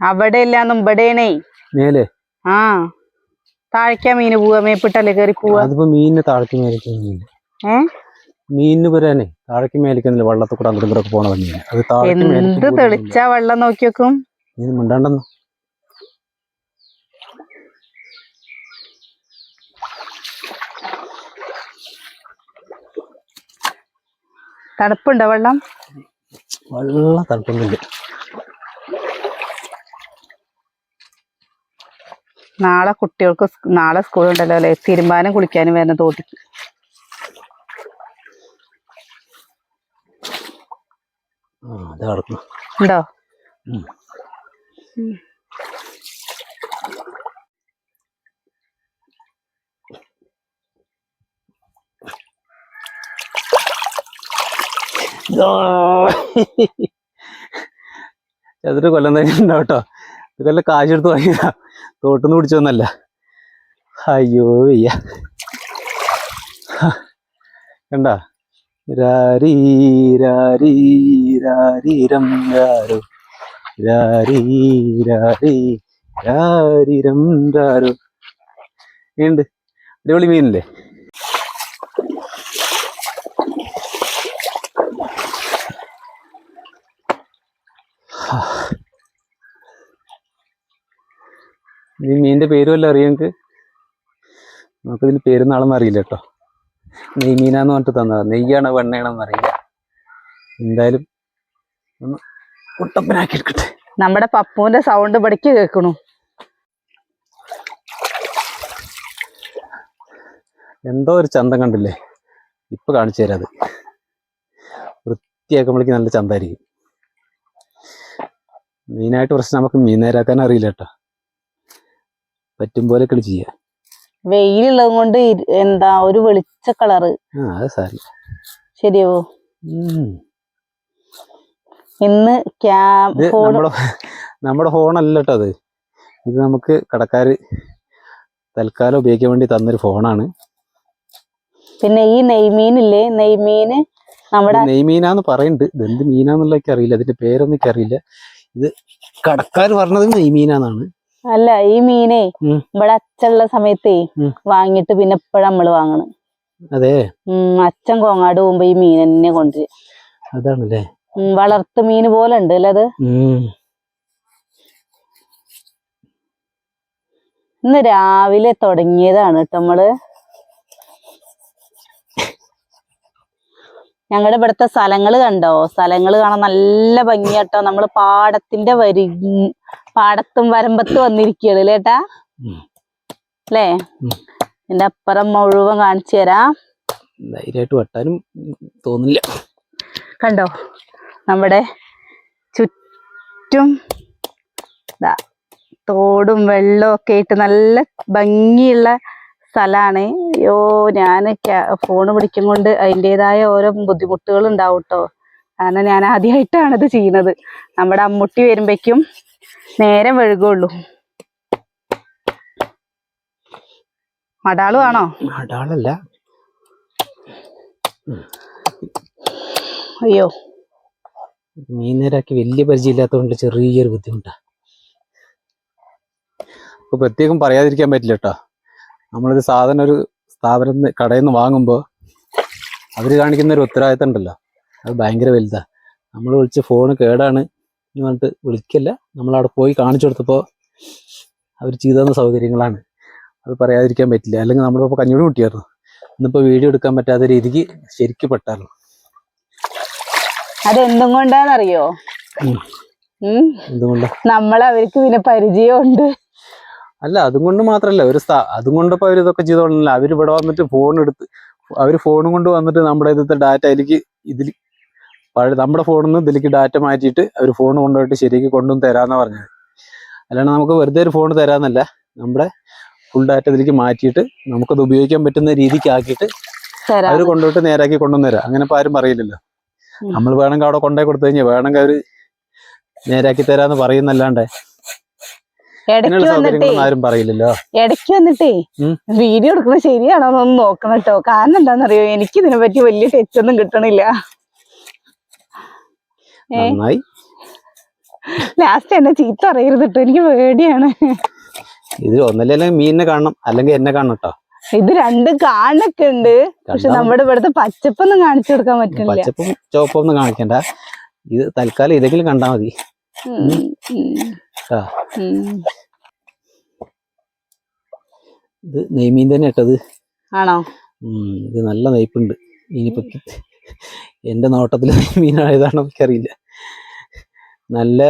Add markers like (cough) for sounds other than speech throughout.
അവിടെ ഇല്ലാന്നും ഇവിടെയാണേ. മേലെ? ആ താഴേക്കാ മീന് പോവാ മേപ്പിട്ടല്ലേ കേറി പോവാ. അതിപ്പോ മീനിന് താഴേക്ക് മേലിക്കുന്നില്ല ഏ? മീനിന് പുരാനെ താഴേക്ക് മേലിക്കുന്നില്ല വള്ളത്തിൽ കൂടെ അങ്ങോട്ടും ഇങ്ങോട്ട് പോണ മീൻ അത് താഴേക്ക് എന്ത് തെളിച്ചാ വെള്ളം നോക്കി വെക്കും നീ മിണ്ടാണ്ടെന്ന്? തണുപ്പുണ്ടോ വെള്ളം? വെള്ളം തണുപ്പൊന്നുമില്ല നാളെ കുട്ടികൾക്ക് നാളെ സ്കൂൾ ഉണ്ടല്ലോ അല്ലെ? തിരുമ്പാനും കുളിക്കാനും വരുന്ന തോട്ടിക്ക്. ഉണ്ടോ. ചതുര കൊല്ലം തന്നെ ഉണ്ടാവും കേട്ടോ? ഇതൊക്കെ കാശെടുത്ത് വാങ്ങിയ തോട്ടിന്ന് തോട്ടുന്ന് പിടിച്ചൊന്നല്ല അയ്യോ വയ്യ. കണ്ട? രാരീരാരീരാരീരം രാരീ രാരീരം രാരോ രാരീരാരീരാരീരം രാരീ രാരോ ഉണ്ട് അടിപൊളി മീനല്ലേ? ഈ മീനിന്റെ പേര് അല്ല അറിയാം നിങ്ങൾക്ക് പേരും നാളൊന്നും അറിയില്ല കേട്ടോ. നെയ് മീനാന്ന് പറഞ്ഞിട്ട് തന്നതാ. നെയ്യാണോ വെണ്ണയാണോന്ന് അറിയില്ല. എന്തായാലും ഒന്ന് കുട്ടപ്പനാക്കി എടുക്കട്ടെ. നമ്മുടെ പപ്പുവിന്റെ സൗണ്ട് ഇവിടേക്ക് കേൾക്കണു. എന്തോ ഒരു ചന്തം കണ്ടില്ലേ? ഇപ്പൊ കാണിച്ചു തരാം അത്. വൃത്തിയാക്കുമ്പോഴേക്ക് നല്ല ചന്തായിരിക്കും. മെയിനായിട്ട് പ്രശ്നം നമുക്ക് മീൻ നേരാക്കാൻ അറിയില്ല കേട്ടോ. പറ്റും പോലെ പോലെയൊക്കെ ചെയ്യാം വെയിലുള്ളത് കൊണ്ട് എന്താ ഒരു വെളിച്ച കളറ് ആ അത് സാരി ശരിയാവോ? ഇന്ന് ഫോൺ നമ്മുടെ ഫോണല്ല കേട്ടോ അത്. ഇത് നമുക്ക് കടക്കാര് തൽക്കാലം ഉപയോഗിക്കാൻ വേണ്ടി തന്നൊരു ഫോണാണ്. പിന്നെ ഈ നെയ്മീനില്ലേ? നെയ്മീന് നമ്മുടെ നെയ്മീനാന്ന് പറയുന്നുണ്ട് എന്ത് മീനാന്നുള്ളതൊക്കെ അറിയില്ല. അതിന്റെ പേരൊന്നും അറിയില്ല ഇത് കടക്കാർ പറഞ്ഞത് നെയ്മീനാന്നാണ്. അല്ല ഈ മീനെ. ഇവിടെ അച്ചുള്ള സമയത്തേ വാങ്ങിട്ട് പിന്നെ ഇപ്പഴാ നമ്മൾ വാങ്ങണം അതെ. അച്ഛൻ കോങ്ങാട് പോകുമ്പോ ഈ മീൻ തന്നെ കൊണ്ടുവരും. അതാണല്ലേ. വളർത്തു മീൻ പോലെ ഉണ്ട് അല്ലേ അത്? ഇന്ന് രാവിലെ തുടങ്ങിയതാണ് കേട്ടോ നമ്മൾ. ഞങ്ങളുടെ ഇവിടുത്തെ സ്ഥലങ്ങൾ കണ്ടോ? സ്ഥലങ്ങൾ കാണാൻ നല്ല ഭംഗിയാട്ടോ. നമ്മൾ പാടത്തിന്റെ വരി പാടത്തും വരമ്പത്തും വന്നിരിക്കുകയാണ് അല്ലേ ഏട്ടാ? ഉം. അല്ലേ? എന്റെ അപ്പുറം മുഴുവൻ കാണിച്ചു തരാം. ധൈര്യമായിട്ട് വെട്ടാനും തോന്നില്ല കണ്ടോ? നമ്മുടെ ചുറ്റും തോടും വെള്ളവും ഒക്കെ ആയിട്ട് നല്ല ഭംഗിയുള്ള സ്ഥലമാണ്. അയ്യോ ഞാൻ ഫോൺ പിടിക്കും കൊണ്ട് അതിന്റെതായ ഓരോ ബുദ്ധിമുട്ടുകൾ ഉണ്ടാവും കേട്ടോ കാരണം ഞാൻ ആദ്യമായിട്ടാണ് ഇത് ചെയ്യുന്നത്. നമ്മുടെ അമ്മുട്ടി വരുമ്പോഴേക്കും നേരം വഴുകുള്ളൂ മടാളു ആണോ? മടാളല്ല. അയ്യോ. മീൻ നേരാക്കി വലിയ പരിചയമില്ലാത്തതുകൊണ്ട് ചെറിയൊരു ബുദ്ധിമുട്ടാണ് അപ്പൊ പ്രത്യേകം പറയാതിരിക്കാൻ പറ്റില്ല കേട്ടോ. നമ്മളൊരു സാധനം ഒരു സ്ഥാപനം കടയിൽ നിന്ന് വാങ്ങുമ്പോൾ അവർ കാണിക്കുന്ന ഒരു ഉത്തരവാദിത്തം ഉണ്ടല്ലോ. അത് ഭയങ്കര വലുതാ. നമ്മൾ വിളിച്ച് ഫോൺ കേടാണ്. എന്ന് പറഞ്ഞിട്ട് വിളിക്കല്ല. നമ്മളവിടെ പോയി കാണിച്ചു കൊടുത്തപ്പോൾ അവർ ചെയ്തു തന്ന സൗകര്യങ്ങളാണ്. അത് പറയാതിരിക്കാൻ പറ്റില്ല. അല്ലെങ്കിൽ നമ്മളിപ്പോൾ കഞ്ഞൂടി കുട്ടിയായിരുന്നു ഇന്നിപ്പോൾ വീഡിയോ എടുക്കാൻ പറ്റാത്ത രീതിക്ക് ശരിക്കും പെട്ടായിരുന്നു. അതെന്തും കൊണ്ടാണെന്നറിയോ നമ്മൾ അവർക്ക് പിന്നെ പരിചയമുണ്ട്. അല്ല അതും കൊണ്ട് മാത്രല്ല. ഒരു സ്ഥാ അതും കൊണ്ടിപ്പോ അവർ ഇതൊക്കെ ചെയ്തോളന്നില്ല അവർ ഇവിടെ വന്നിട്ട് ഫോൺ എടുത്ത് അവർ ഫോണും കൊണ്ട് വന്നിട്ട് നമ്മുടെ ഇതിലത്തെ ഡാറ്റ എനിക്ക് ഇതിൽ പഴയ നമ്മുടെ ഫോണിൽ നിന്ന് ഇതിലേക്ക് ഡാറ്റ മാറ്റിയിട്ട് അവർ ഫോൺ കൊണ്ടുപോയിട്ട് ശരിക്ക് കൊണ്ടുവന്ന് തരാന്നാ പറഞ്ഞത്. അല്ലാണ്ട് നമുക്ക് വെറുതെ ഒരു ഫോൺ തരാന്നല്ല. നമ്മുടെ ഫുൾ ഡാറ്റ ഇതിലേക്ക് മാറ്റിയിട്ട് നമുക്കത് ഉപയോഗിക്കാൻ പറ്റുന്ന രീതിക്ക് ആക്കിയിട്ട് അവർ കൊണ്ടുപോയിട്ട് നേരാക്കി കൊണ്ടുവന്ന് തരാം. അങ്ങനെ ഇപ്പം ആരും പറയില്ലല്ലോ. നമ്മൾ വേണമെങ്കിൽ അവിടെ കൊണ്ടുപോയി കൊടുത്തു കഴിഞ്ഞാൽ വേണമെങ്കിൽ അവർ നേരാക്കി തരാന്ന് പറയുന്നല്ലാണ്ട്. ആരും പറയില്ലല്ലോ. ഇടയ്ക്ക് വന്നിട്ടേ വീഡിയോ എടുക്കുന്നത് ശരിയാണോ എന്നൊന്ന് നോക്കണം കേട്ടോ. കാരണം എന്താണെന്നറിയോ? എനിക്ക് ഇതിനെ പറ്റി വലിയ ടച്ച് ഒന്നും കിട്ടണില്ല. നന്നായി. ലാസ്റ്റ് എന്നെ ചീത്ത അറിയരുത് കേട്ടോ എനിക്ക് പേടിയാണ്. ഇത് ഒന്നല്ലേ മീനിനെ കാണണം? അല്ലെങ്കിൽ എന്നെ കാണണം കേട്ടോ ഇത് രണ്ടും കാണൊക്കെ ഉണ്ട്. പക്ഷെ നമ്മുടെ ഇവിടുത്തെ പച്ചപ്പൊന്നും കാണിച്ചു കൊടുക്കാൻ പറ്റില്ല പച്ചപ്പും ചോപ്പൊന്നും കാണിക്കണ്ട. ഇത് തൽക്കാലം ഇതെങ്കിലും കണ്ടാ മതി. ഇത് നെയ്മീൻ തന്നെ ഇട്ടത്. ആണോ? ഇത് നല്ല നെയ്പ്പുണ്ട്. ഇനിയിപ്പോ എന്റെ നോട്ടത്തിൽ (laughs) മീനായതാണോ എനിക്കറിയില്ല. നല്ല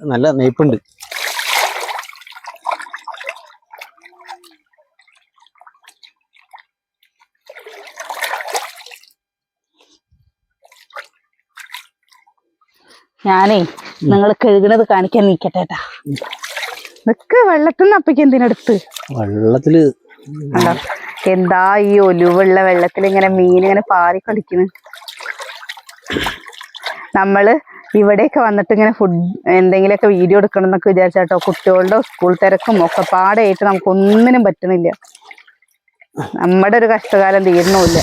നല്ല നെയ്പ്പുണ്ട് ഞാനേ നിങ്ങൾ കഴുകണത് കാണിക്കാൻ നീക്കട്ടെ നിക്ക് വെള്ളത്തിൽ നിന്ന് അപ്പയ്ക്ക് എന്തിനടുത്ത്? വെള്ളത്തിൽ എന്താ ഈ ഒലുവുള്ള വെള്ളത്തിൽ ഇങ്ങനെ മീൻ ഇങ്ങനെ പാറി നമ്മൾ ഇവിടെയൊക്കെ വന്നിട്ട് ഇങ്ങനെ ഫുഡ് എന്തെങ്കിലുമൊക്കെ വീഡിയോ എടുക്കണം എന്നൊക്കെ വിചാരിച്ചാട്ടോ കുട്ടികളുടെ സ്കൂൾ തിരക്കും ഒക്കെ പാടായിട്ട് നമുക്കൊന്നിനും പറ്റണില്ല. പറ്റുന്നില്ല നമ്മുടെ ഒരു കഷ്ടകാലം തീരണമില്ല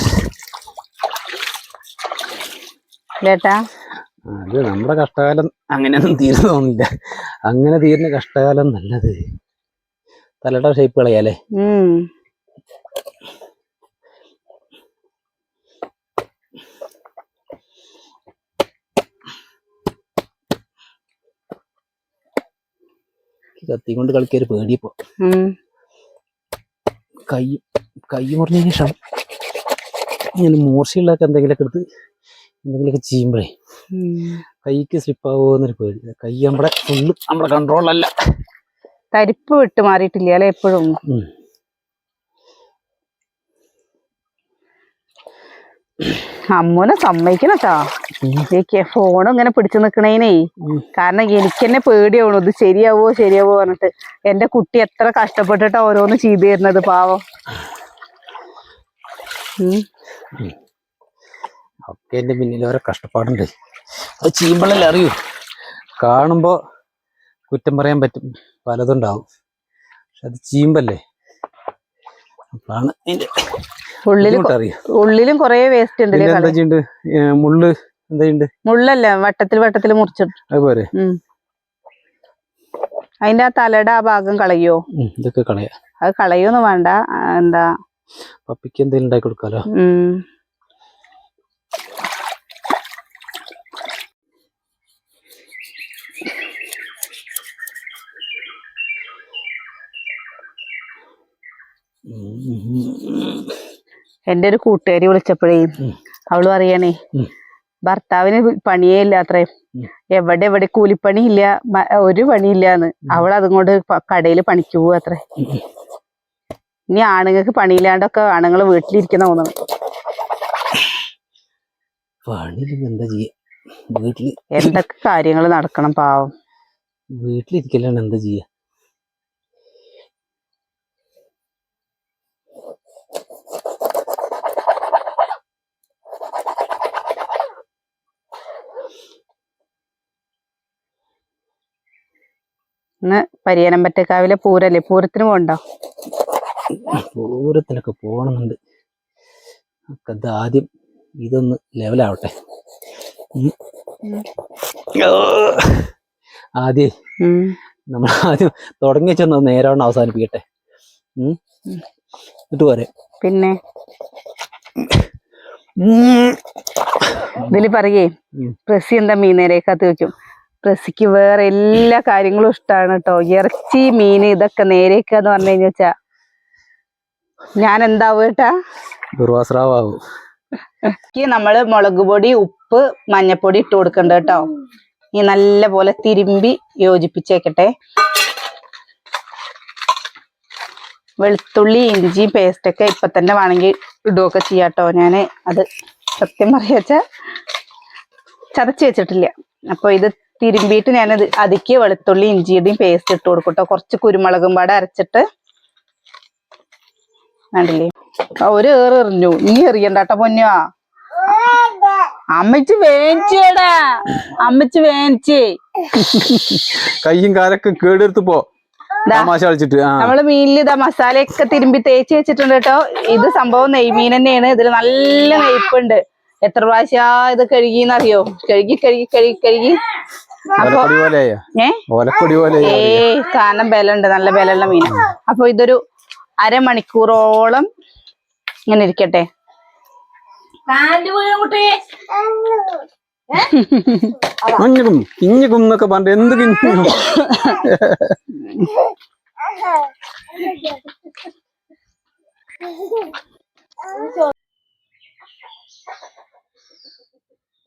ചേട്ടാ അത് നമ്മുടെ കഷ്ടകാലം അങ്ങനെയൊന്നും തീർന്നു തോന്നില്ല അങ്ങനെ തീരുന്ന കഷ്ടകാലം നല്ലത്. തലയുടെ ഷേപ്പ് കളയാലേ കത്തി കൊണ്ട് കളിക്കൊരു പേടിയപ്പോ കൈ കൈ മുറിഞ്ഞതിന് ശേഷം ഇങ്ങനെ മൂർച്ചയുള്ളതൊക്കെ എന്തെങ്കിലുമൊക്കെ എടുത്ത് എന്തെങ്കിലുമൊക്കെ ചെയ്യുമ്പോഴേ. കൈക്ക് സ്ലിപ്പ് ആവുമോന്നൊരു പേടി. കൈ നമ്മുടെ ഫുള്ള് നമ്മുടെ കൺട്രോളല്ല തരിപ്പ് വിട്ട് മാറിയിട്ടില്ല അല്ലെ എപ്പോഴും? അമ്മൂനെ സമ്മതിക്കണട്ടാ. എനിക്ക് ഫോൺ ഇങ്ങനെ പിടിച്ചു നിക്കണേനേ. കാരണം എനിക്ക് തന്നെ പേടിയാവണു ഇത് ശരിയാവോ ശരിയാവോ പറഞ്ഞിട്ട്. എന്റെ കുട്ടി എത്ര കഷ്ടപ്പെട്ടിട്ടാ ഓരോന്ന് ചെയ്തു തരുന്നത് പാവം. ഒക്കെ എന്റെ പിന്നിൽ ഓരോ കഷ്ടപ്പാടുണ്ട്. അത് ചെയ്യുമ്പോഴല്ലേ അറിയൂ. കാണുമ്പോ കുറ്റം പറയാൻ പറ്റും. പലതുണ്ടാവും. പക്ഷെ അത് ചെയ്യുമ്പല്ലേ അപ്പോഴാണ് ഉള്ളിൽ ഉള്ളിലും കൊറേ വേസ്റ്റ് ഉണ്ട് എന്താ മുള്ള് എന്തുണ്ട് മുള്ളല്ല വട്ടത്തിൽ വട്ടത്തിൽ മുറിച്ചിട്ട്. അതുപോലെ. അതിന്റെ ആ തലയുടെ ആ ഭാഗം കളയോ? ഇതൊക്കെ കളയാ. അത് കളയൊന്നും വേണ്ട. എന്താ? പപ്പിക്ക് എന്തെങ്കിലും ഉണ്ടാക്കി കൊടുക്കാലോ? എന്റെ ഒരു കൂട്ടുകാരി വിളിച്ചപ്പോഴേ അവൾ പറയണേ ഭർത്താവിന് പണിയേ ഇല്ല അത്രേ എവിടെ എവിടെ കൂലിപ്പണി ഇല്ല ഒരു പണിയില്ലാന്ന് അവൾ അതുകൊണ്ട് കടയിൽ പണിക്ക് പോവാ അത്രേ. ഇനി ആണുങ്ങൾക്ക് പണിയില്ലാണ്ടൊക്കെ ആണുങ്ങൾ വീട്ടിലിരിക്കുന്ന തോന്നുന്നു എന്താ ചെയ്യാ? എന്തൊക്കെ കാര്യങ്ങൾ നടക്കണം പാവം. വീട്ടിലിരിക്കലാണ് എന്താ ചെയ്യാ? ഇന്ന് പരിയനമ്പറ്റക്കാവിലെ പൂരല്ലേ? പൂരത്തിന് പോകണ്ടോ പൂരത്തിനൊക്കെ പോകണമെന്നുണ്ട് ആദ്യം ഇതൊന്ന് ലെവലാവട്ടെ. ആദ്യം നമ്മൾ ആദ്യം തുടങ്ങി വെച്ചൊന്ന് നേരവണ്ണം അവസാനിപ്പിക്കട്ടെ. എന്നിട്ട് പോരെ. പിന്നെ? ഇതിൽ പറയേ. പ്രസി എന്താ മീൻ കത്ത് വെക്കും? പ്രസിക്ക് വേറെ എല്ലാ കാര്യങ്ങളും ഇഷ്ടമാണ് കേട്ടോ ഇറച്ചി മീൻ ഇതൊക്കെ നേരേക്കാന്ന് പറഞ്ഞു കഴിഞ്ഞു വെച്ചാ ഞാൻ എന്താവും കേട്ടാ ദുർവാസ്രാവും നമ്മൾ മുളക് പൊടി ഉപ്പ് മഞ്ഞപ്പൊടി ഇട്ട് കൊടുക്കണ്ട കേട്ടോ ഈ നല്ല പോലെ തിരുമ്പി യോജിപ്പിച്ചേക്കട്ടെ. വെളുത്തുള്ളി ഇഞ്ചി പേസ്റ്റ് ഒക്കെ ഇപ്പൊ തന്നെ വേണമെങ്കിൽ ഇടുകയൊക്കെ ചെയ്യാട്ടോ ഞാൻ അത് സത്യം പറയാച്ച ചതച്ച് വെച്ചിട്ടില്ല. അപ്പൊ ഇത് തിരുമ്പിയിട്ട് ഞാനത് അതിക്ക് വെളുത്തുള്ളി ഇഞ്ചിയുടെയും പേസ്റ്റ് ഇട്ട് കൊടുക്കട്ടോ. കുറച്ച് കുരുമുളകും പാടെ അരച്ചിട്ട്. കണ്ടില്ലേ? ഒരു ഏറ് എറിഞ്ഞു. നീ എറിയണ്ടാട്ടോ പൊന്നോ? അമ്മച്ച് വേണിച്ചേടാ അമ്മച്ച് വേണിച്ചേ കയ്യും കാലൊക്കെ കേടെടുത്ത് പോ. നമ്മൾ മീനിൽ ഇതാ മസാലയൊക്കെ തിരുമ്പി തേച്ച് വെച്ചിട്ടുണ്ട് കേട്ടോ. ഇത് സംഭവം നെയ്മീൻ തന്നെയാണ്. ഇതിൽ നല്ല നെയ്പ്പുണ്ട്. എത്ര പ്രാവശ്യ ഇത് കഴുകിന്നറിയോ? കഴുകി കഴുകി കഴുകി കഴുകി. ഏയ് കാരണം ബലമുണ്ട് നല്ല ബലമുള്ള മീൻ അപ്പൊ ഇതൊരു അരമണിക്കൂറോളം ഇങ്ങനെ ഇരിക്കട്ടെ. കുഞ്ഞുകും കിഞ്ഞുകും എന്നൊക്കെ പറഞ്ഞിട്ട് എന്ത് കിഞ്ഞുകും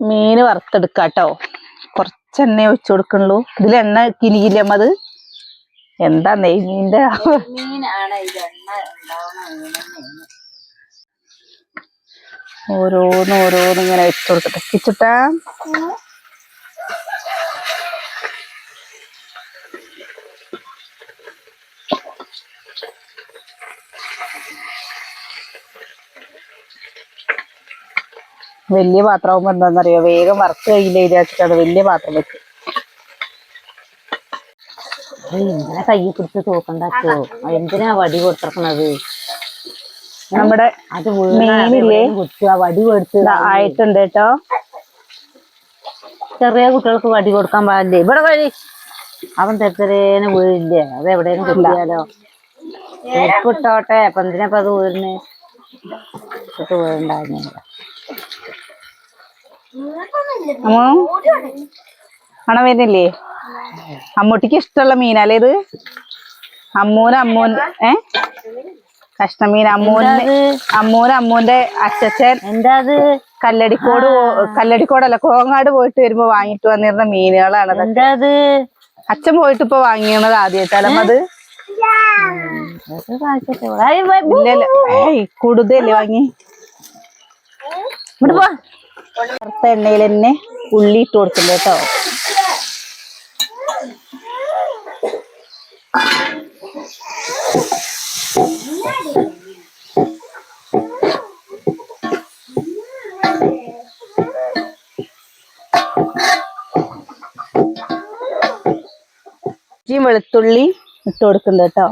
മീന് വറുത്തെടുക്കാട്ടോ. കുറച്ച് എണ്ണ ഒഴിച്ചു കൊടുക്കണുള്ളൂ ഇതിൽ എണ്ണ കിനിയില്ല അത്? എന്താ നെയ്മീന്റെ? ഓരോന്നോരോന്നിങ്ങനെ ഓരോന്ന് ഓരോന്ന് ഇങ്ങനെ വെച്ചു കൊടുക്കട്ടെ കിച്ചിട്ടാ. വലിയ പാത്രമാകുമ്പോ എന്താണെന്നറിയോ വേഗം വറുത്ത് കഴിയില്ല വിചാരിച്ചിട്ടാണ് വലിയ പാത്രം വെച്ച് എന്തിനാ കൈ പിടിച്ച് തൂക്കണ്ടാക്കോ എന്തിനാ വടി കൊടുത്തിറക്കണത്? നമ്മുടെ അത് മീനില്ലേ? കുത്തുക വടി കൊടുത്ത് ആയിട്ടുണ്ട് കേട്ടോ. ചെറിയ കുട്ടികൾക്ക് വടി കൊടുക്കാൻ പാടില്ലേ? ഇവിടെ വഴി. അവൻ തെരത്തേനെ വീഴില്ലേ? അത് എവിടെയും കിട്ടിയാലോ ചെരുപ്പിട്ടോട്ടെ അപ്പൊ എന്തിനാ അത് വീഴുന്നേ? ഇട്ട് മണം വരുന്നില്ലേ അമ്മൂട്ടിക്ക് ഇഷ്ടമുള്ള മീനല്ലേ ഇത്? അമ്മൂന് അമ്മൂൻ ഏ? കഷ്ണമീൻ അമ്മൂന് അമ്മൂന് അമ്മൂന്റെ അച്ഛൻ എന്താ അത്? കല്ലടിക്കോട് കല്ലടിക്കോടല്ല കോങ്ങാട് പോയിട്ട് വരുമ്പോ വാങ്ങിട്ട് വന്നിരുന്ന മീനുകളാണ് എന്താ അത്? അച്ഛൻ പോയിട്ട് ഇപ്പൊ വാങ്ങിയത് ആദ്യമായിട്ടാലും അത്. ഇവിടെ. ഇല്ലല്ല. ഏയ് കൂടുതലല്ലേ വാങ്ങി? ഇങ്ങോട്ട് പോ. വറുത്ത എണ്ണയിൽ തന്നെ ഉള്ളി ഇട്ട് കൊടുക്കണ്ട കേട്ടോ. വെളുത്തുള്ളി ഇട്ട് കൊടുക്കണ്ട കേട്ടോ.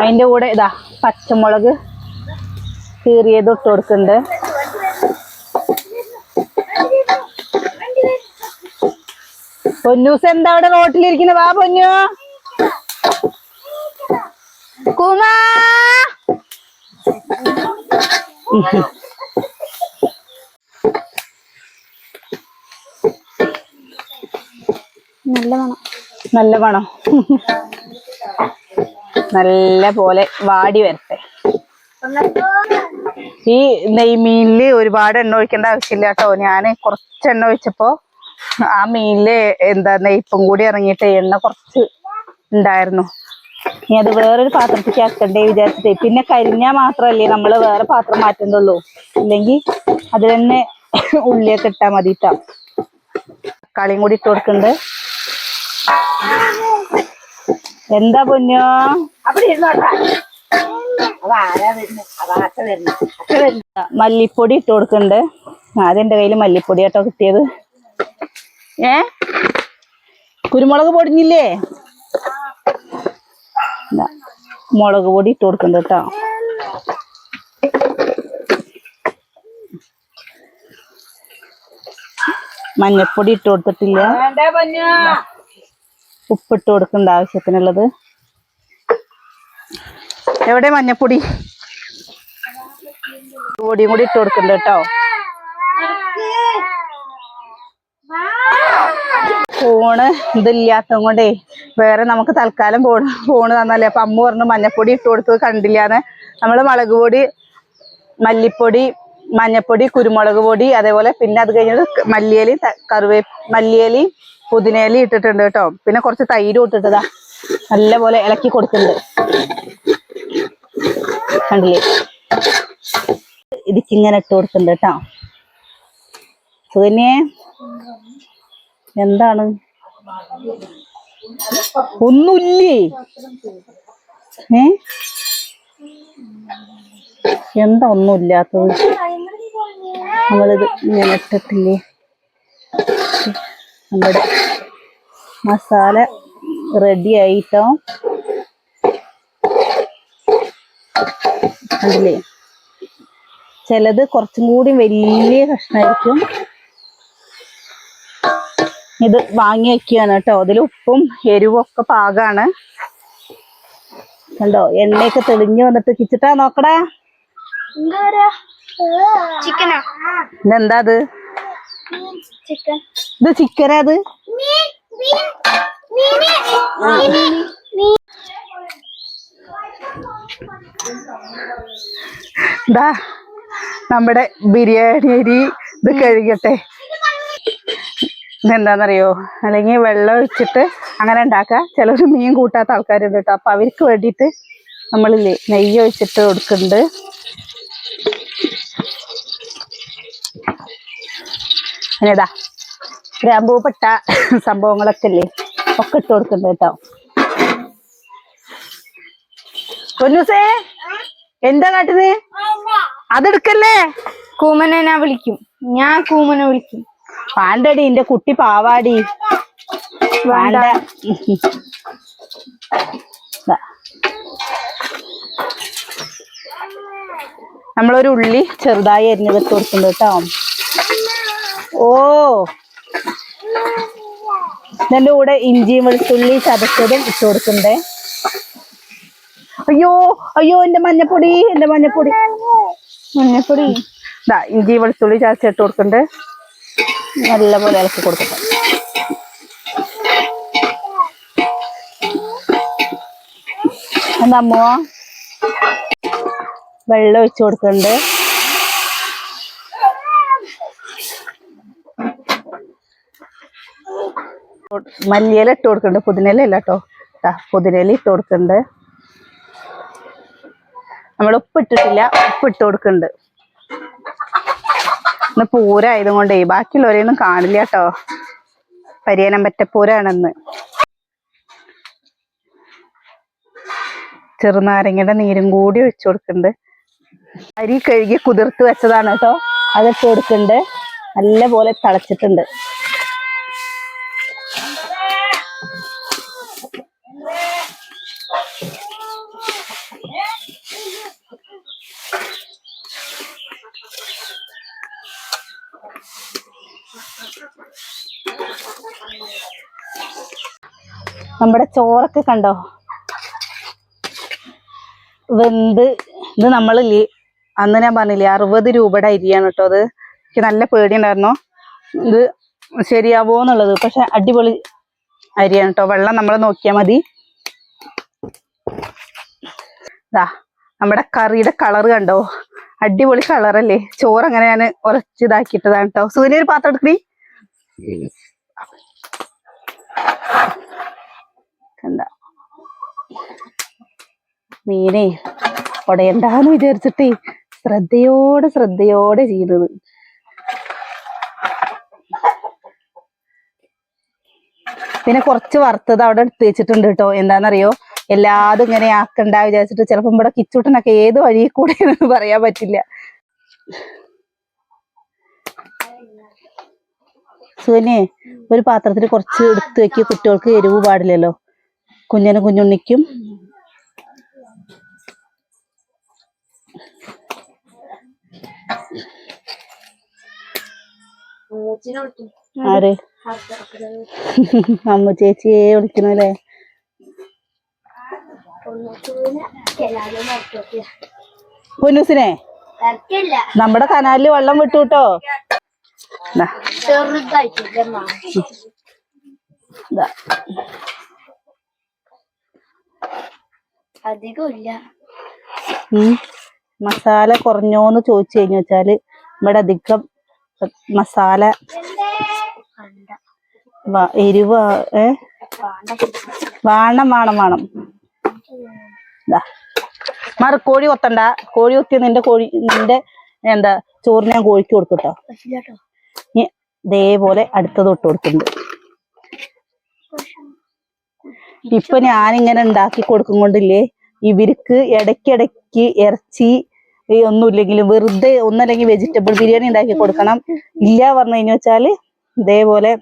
അതിന്റെ കൂടെ ഇതാ പച്ചമുളക് കീറിയത് ഇട്ട് കൊടുക്കുന്നുണ്ട്. പൊന്നൂസ് എന്താ അവിടെ റോട്ടിലിരിക്കുന്നത് വാ പൊന്നു. കുമാ. നല്ല മണം നല്ല മണം നല്ല പോലെ വാടി വരട്ടെ. ഈ നെയ്മീനിൽ ഒരുപാട് എണ്ണ ഒഴിക്കേണ്ട ആവശ്യമില്ല കേട്ടോ. ഞാൻ കുറച്ച് എണ്ണ ഒഴിച്ചപ്പോ ആ മീനിൽ എന്താ നെയ്പ്പും കൂടി ഇറങ്ങിയിട്ട് എണ്ണ കുറച്ച് ഉണ്ടായിരുന്നു. ഇനി അത് വേറൊരു പാത്രത്തിലേക്ക് ആക്കണ്ടേ വിചാരിച്ചതേ പിന്നെ കരിഞ്ഞാൽ മാത്രമല്ലേ നമ്മൾ വേറെ പാത്രം മാറ്റുന്നുള്ളൂ ഇല്ലെങ്കിൽ അത് തന്നെ ഉള്ളിയൊക്കെ ഇട്ടാൽ മതി. തക്കാളിയും കൂടി ഇട്ട് കൊടുക്കുന്നുണ്ട്. എന്താ പൊന്നോ? മല്ലിപ്പൊടി ഇട്ട് കൊടുക്കണ്ട് ആദ്യം എന്റെ കയ്യിൽ മല്ലിപ്പൊടി കേട്ടോ കിട്ടിയത്. ഏ? കുരുമുളക് പൊടിഞ്ഞില്ലേ? മുളക് പൊടി ഇട്ട് കൊടുക്കുന്നുണ്ട് കേട്ടോ. മഞ്ഞപ്പൊടി ഇട്ട് കൊടുത്തിട്ടില്ല. ഉപ്പിട്ട് കൊടുക്കേണ്ട ആവശ്യത്തിനുള്ളത്. എവിടെ മഞ്ഞപ്പൊടി? പൊടിയും കൂടി ഇട്ട് കൊടുക്കണ്ട കേട്ടോ. ഫോണ് ഇതില്ലാത്തത് കൊണ്ടേ വേറെ നമുക്ക് തൽക്കാലം പോണ് ഫോണ് തന്നല്ലേ. അപ്പൊ അമ്മ പറഞ്ഞു മഞ്ഞപ്പൊടി ഇട്ട് കൊടുത്തത് കണ്ടില്ലാന്ന്. നമ്മൾ മുളക് പൊടി മല്ലിപ്പൊടി മഞ്ഞപ്പൊടി കുരുമുളക് പൊടി അതേപോലെ പിന്നെ അത് കഴിഞ്ഞത് മല്ലിയലി കറിവേ മല്ലിയലി പുതിനയിലി ഇട്ടിട്ടുണ്ട് കേട്ടോ. പിന്നെ കുറച്ച് തൈരും ഇട്ടിട്ടതാ. നല്ല പോലെ ഇളക്കി കൊടുക്കുന്നുണ്ട്. കണ്ടില്ലേ? ഇതിക്കിങ്ങനെ ഇട്ട് കൊടുക്കുന്നുണ്ട് കേട്ടോ. പിന്നെ എന്താണ്? ഒന്നുമില്ലേ? ഏ? എന്താ ഒന്നുമില്ലാത്തത്? നമ്മളിത് ഇങ്ങനെ ഇട്ടിട്ടില്ലേ? നമ്മുടെ മസാല റെഡി ആയിട്ടോ? അതിലേ ചിലത് കുറച്ചും കൂടി വലിയ കഷ്ണമായിരിക്കും ഇത് വാങ്ങി വെക്കുകയാണ് കേട്ടോ. അതിൽ ഉപ്പും എരിവും ഒക്കെ പാകാണ്. കണ്ടോ? എണ്ണയൊക്കെ തെളിഞ്ഞു വന്നിട്ട് കിച്ചിട്ടാ നോക്കടാ. ചിക്കനാ ഇതെന്താ അത്? ഇത് ചിക്കനാ അത്? ദാ നമ്മുടെ ബിരിയാണി അരി ഇത് കഴുകട്ടെ. ഇതെന്താന്നറിയോ? അല്ലെങ്കിൽ വെള്ളം ഒഴിച്ചിട്ട് അങ്ങനെ ഉണ്ടാക്കുക. ചിലർ മീൻ കൂട്ടാത്ത ആൾക്കാരുണ്ട് കേട്ടോ. അപ്പൊ അവർക്ക് വേണ്ടിയിട്ട് നമ്മളില്ലേ നെയ്യ് ഒഴിച്ചിട്ട് കൊടുക്കുന്നുണ്ട്. ഇതാ. ഗ്രാമ്പൂ പെട്ട സംഭവങ്ങളൊക്കെ ഇല്ലേ? ഒക്കെ ഇട്ട് കൊടുക്കുന്നുണ്ട് കേട്ടോ. പൊന്നൂസേ എന്താ കാട്ടുന്നത് അതെടുക്കല്ലേ? കൂമനെ ഞാൻ വിളിക്കും. ഞാൻ കൂമനെ വിളിക്കും. പാണ്ടടി എന്റെ കുട്ടി പാവാടി. വേണ്ട. നമ്മളൊരു ഉള്ളി ചെറുതായി അരിഞ്ഞത് കൊടുക്കുന്നുണ്ട് കേട്ടോ. ഓ. നിന്റെ കൂടെ ഇഞ്ചിയും വെളുത്തുള്ളി ചതച്ചതും ഇട്ട് കൊടുക്കണ്ടേ? അയ്യോ അയ്യോ എന്റെ മഞ്ഞപ്പൊടി എന്റെ മഞ്ഞപ്പൊടി. മഞ്ഞപ്പൊടി. ഇതാ ഇഞ്ചി വെളുത്തുള്ളി ചതച്ചിട്ട് കൊടുക്കണ്ടേ. നല്ലപോലെ ഇളക്കി കൊടുക്കട്ടെ. എന്താ വെള്ളം ഒഴിച്ചു കൊടുക്കണ്ട്. മല്ലിയില ഇട്ട് കൊടുക്കണ്ട്. പുതിനയില അല്ല കേട്ടോ പുതിനയില ഇട്ട് കൊടുക്കണ്ട്. നമ്മൾ ഉപ്പ് ഇട്ടിട്ടില്ല ഉപ്പ് ഇട്ട് കൊടുക്കണ്ട്. ഇന്ന് പൂരായതും കൊണ്ടേ ബാക്കിയുള്ളവരെയൊന്നും കാണില്ല കേട്ടോ പരിയനം പറ്റപ്പൂരാണെന്ന് ചെറുനാരങ്ങയുടെ നീരും കൂടി ഒഴിച്ചു കൊടുക്കുന്നുണ്ട് അരി കഴുകി കുതിർത്ത് വെച്ചതാണ് കേട്ടോ അതിട്ട് കൊടുക്കുന്നുണ്ട് നല്ലപോലെ തിളച്ചിട്ടുണ്ട്. നമ്മുടെ ചോറൊക്കെ കണ്ടോ? വെന്ത്. ഇത് നമ്മൾ അന്ന് ഞാൻ പറഞ്ഞില്ലേ അറുപത് രൂപയുടെ അരിയാണ് കേട്ടോ അത്. എനിക്ക് നല്ല പേടിയുണ്ടായിരുന്നു. ഇത് ശരിയാവോ എന്നുള്ളത്. പക്ഷെ അടിപൊളി അരിയാണ് കേട്ടോ. വെള്ളം നമ്മൾ നോക്കിയാൽ മതി. ദാ നമ്മുടെ കറിയുടെ കളർ കണ്ടോ? അടിപൊളി കളറല്ലേ. ചോറ് അങ്ങനെ ഞാൻ ഉറച്ചിതാക്കിയിട്ടതാണ് കേട്ടോ. സൂര്യ ഒരു പാത്രം എടുക്കണി കണ്ട. മീനെ ഉടയണ്ടാന്ന് വിചാരിച്ചിട്ടേ ശ്രദ്ധയോടെ ശ്രദ്ധയോടെ ചെയ്തത് പിന്നെ കുറച്ച് വറുത്തത് അവിടെ എടുത്ത് വെച്ചിട്ടുണ്ട് കേട്ടോ. എന്താണെന്നറിയോ എല്ലാതും ഇങ്ങനെ ആക്കണ്ട വിചാരിച്ചിട്ട് ചിലപ്പോൾ ഇവിടെ കിച്ചൂട്ടനൊക്കെ ഏത് വഴി കൂടെ പറയാൻ പറ്റില്ല. സുകന്യെ ഒരു പാത്രത്തിൽ കുറച്ച് എടുത്ത് വെക്കിയ കുട്ടികൾക്ക് എരിവ് പാടില്ലല്ലോ. കുഞ്ഞനും കുഞ്ഞുണ്ണിക്കും. ആര്? അമ്മ ചേച്ചിയെ വിളിക്കണല്ലേ പൊന്നൂസിനെ? നമ്മുടെ കനാലിൽ വെള്ളം വിട്ടു കേട്ടോ. ദാ, ചെറുതായിട്ട് ദാ. അധികം ഇല്ല ഉം. മസാല കുറഞ്ഞോന്ന് ചോദിച്ചു കഴിഞ്ഞു വെച്ചാൽ ഇവിടെ അധികം മസാല എരിവ് ഏ? വേണം വേണം വേണം. ദാ. കോഴി കൊത്തണ്ട. കോഴി കൊത്തിയ നിന്റെ കോഴി നിന്റെ എന്താ ചോറിന് ഞാൻ കോഴിക്ക് കൊടുക്കട്ടോ. ഇതേപോലെ അടുത്ത് തൊട്ട് കൊടുക്കുന്നുണ്ട്. ഇപ്പൊ ഞാനിങ്ങനെ ഉണ്ടാക്കി കൊടുക്കും കൊണ്ടില്ലേ ഇവർക്ക് ഇടയ്ക്കിടയ്ക്ക് ഇറച്ചി ഒന്നുമില്ലെങ്കിലും വെറുതെ ഒന്നല്ലെങ്കിൽ വെജിറ്റബിൾ ബിരിയാണി ഉണ്ടാക്കി കൊടുക്കണം. ഇല്ല പറഞ്ഞു കഴിഞ്ഞു വെച്ചാൽ ഇതേപോലെ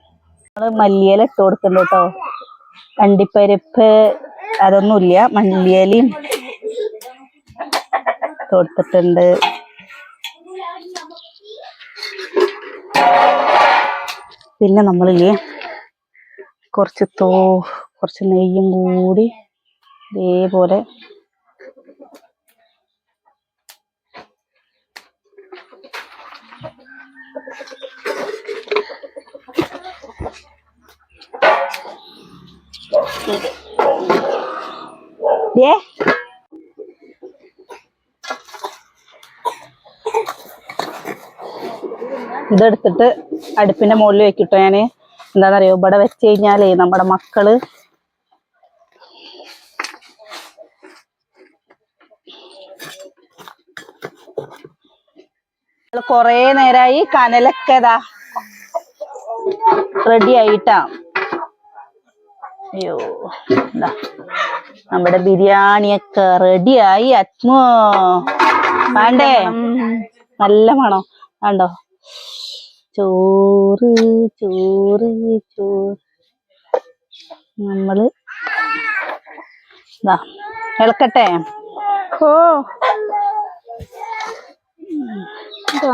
നമ്മൾ മല്ലിയില ഇട്ട് കൊടുക്കണ്ട കേട്ടോ. അണ്ടിപ്പരിപ്പ് അതൊന്നുമില്ല മല്ലിയലയും തൊട്ടിട്ടുണ്ട് പിന്നെ നമ്മളില്ലേ കുറച്ച് തോ കുറച്ച് നെയ്യും കൂടി ഇതേപോലെ ഇതെടുത്തിട്ട് അടുപ്പിന്റെ മുകളിൽ വെക്കിട്ടോ ഞാൻ. എന്താണെന്നറിയോ ഇവിടെ വെച്ച് കഴിഞ്ഞാലേ നമ്മുടെ മക്കൾ കൊറേ നേരായി കനലൊക്കെ ഇതാ റെഡി ആയിട്ടാ. അയ്യോ എന്താ നമ്മുടെ ബിരിയാണിയൊക്കെ റെഡിയായി അച്മോ വേണ്ടേ? നല്ല മണം. കണ്ടോ? ചോറ് ചോറ് ചോറ്. നമ്മൾ ഇളക്കട്ടെ? ഓ. ട്ടോ.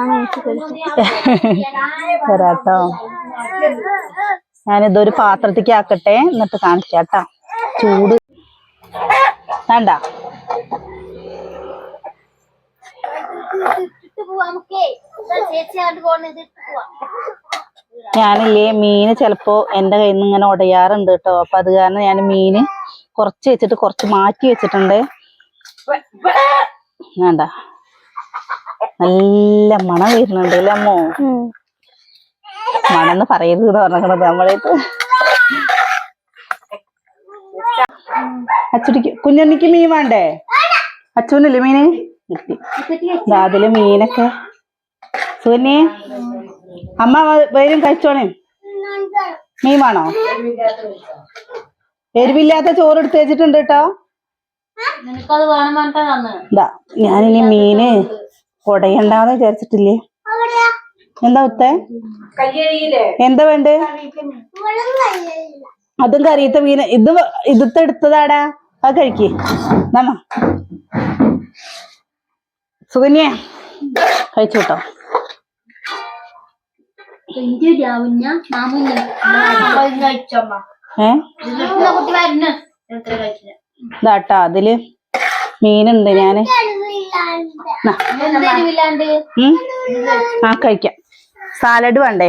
തരാട്ടോ ഞാനിതൊരു പാത്രത്തേക്ക് ആക്കട്ടെ എന്നിട്ട് കാണിക്കാട്ടാ ചൂട്. വേണ്ട. ഞാനില്ലേ മീന് ചിലപ്പോ എന്റെ കയ്യിൽ നിന്ന് ഇങ്ങനെ ഉടയാറുണ്ട് കേട്ടോ. അപ്പൊ അത് കാരണം ഞാൻ മീന് കുറച്ച് വെച്ചിട്ട് കുറച്ച് മാറ്റി വെച്ചിട്ടുണ്ട്. വേണ്ട. നല്ല മണം വരുന്നുണ്ട് അല്ലേ അമ്മോ? മണം എന്ന് പറയരുത് പറഞ്ഞത് നമ്മളേത് അച്ചുടിക്ക് കുഞ്ഞുണ്ണിക്ക് മീൻ വേണ്ടേ? അച്ചുവിനല്ലേ മീന്? അതിൽ മീനൊക്കെ. സുനി അമ്മ വരും കഴിച്ചോണേ. മീൻ വേണോ? എരിവില്ലാത്ത ചോറ് എടുത്ത് വെച്ചിട്ടുണ്ട് കേട്ടോ. ഇതാ ഞാനിനി മീന് കൊടയണ്ടാന്ന് വിചാരിച്ചിട്ടില്ലേ. എന്താ ഉത്തേ? എന്താ വേണ്ട? അതും കറിയത്തെ മീന് ഇത് ഇതത്തെ എടുത്തതാടാ. അത് കഴിക്കേ. നമ്മ സുകന്യ കഴിച്ചു കേട്ടോ ഇതാട്ടാ അതിൽ മീനുണ്ട് ഞാൻ. ആ കഴിക്കാം. സാലഡ് വേണ്ടേ?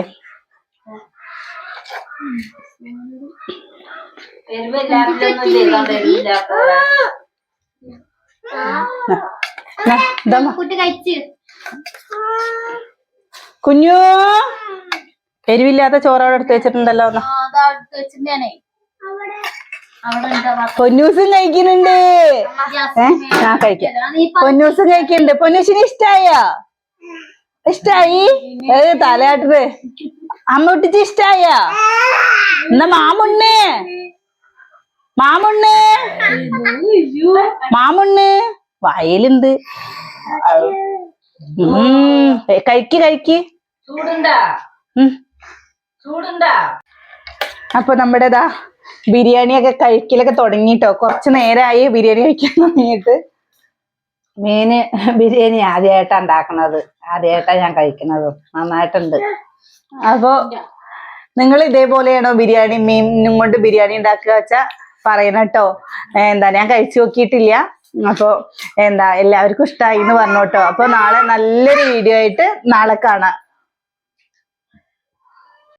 നാ. കുഞ്ഞു. എരിവില്ലാത്ത ചോറ് അവിടെ എടുത്ത് വെച്ചിട്ടുണ്ടല്ലോ. പൊന്നൂസും കഴിക്കുന്നുണ്ട്. ആ കഴിക്കാം. പൊന്നൂസും കഴിക്കുന്നുണ്ട്. പൊന്നൂസിന് ഇഷ്ടായോ? ഇഷ്ടായി? ഏ തലയാട്ടത് അമ്മ ഒട്ടിച്ച് ഇഷ്ടായോ? എന്നാ മാമുണ്ണേ. മാമുണ്ണേ. മാമുണ്ണ്. വയലുണ്ട്. കഴിക്ക് കഴിക്ക്. അപ്പൊ നമ്മുടേതാ ബിരിയാണിയൊക്കെ കഴിക്കലൊക്കെ തുടങ്ങിട്ടോ. കുറച്ച് നേരമായി ബിരിയാണി കഴിക്കാൻ തുടങ്ങിയിട്ട്. മീന് ബിരിയാണി ആദ്യമായിട്ടാ ഉണ്ടാക്കണത് ആദ്യമായിട്ടാ ഞാൻ കഴിക്കുന്നത്. നന്നായിട്ടുണ്ട്. അപ്പൊ നിങ്ങൾ ഇതേപോലെയാണോ ബിരിയാണി മീനും കൊണ്ട് ബിരിയാണി ഉണ്ടാക്കുക വെച്ചാ പറയണം കേട്ടോ എന്താ ഞാൻ കഴിച്ചു നോക്കിയിട്ടില്ല. അപ്പൊ എന്താ എല്ലാവർക്കും ഇഷ്ടമായി എന്ന് പറഞ്ഞോട്ടോ. അപ്പൊ നാളെ നല്ലൊരു വീഡിയോ ആയിട്ട് നാളെ കാണാം.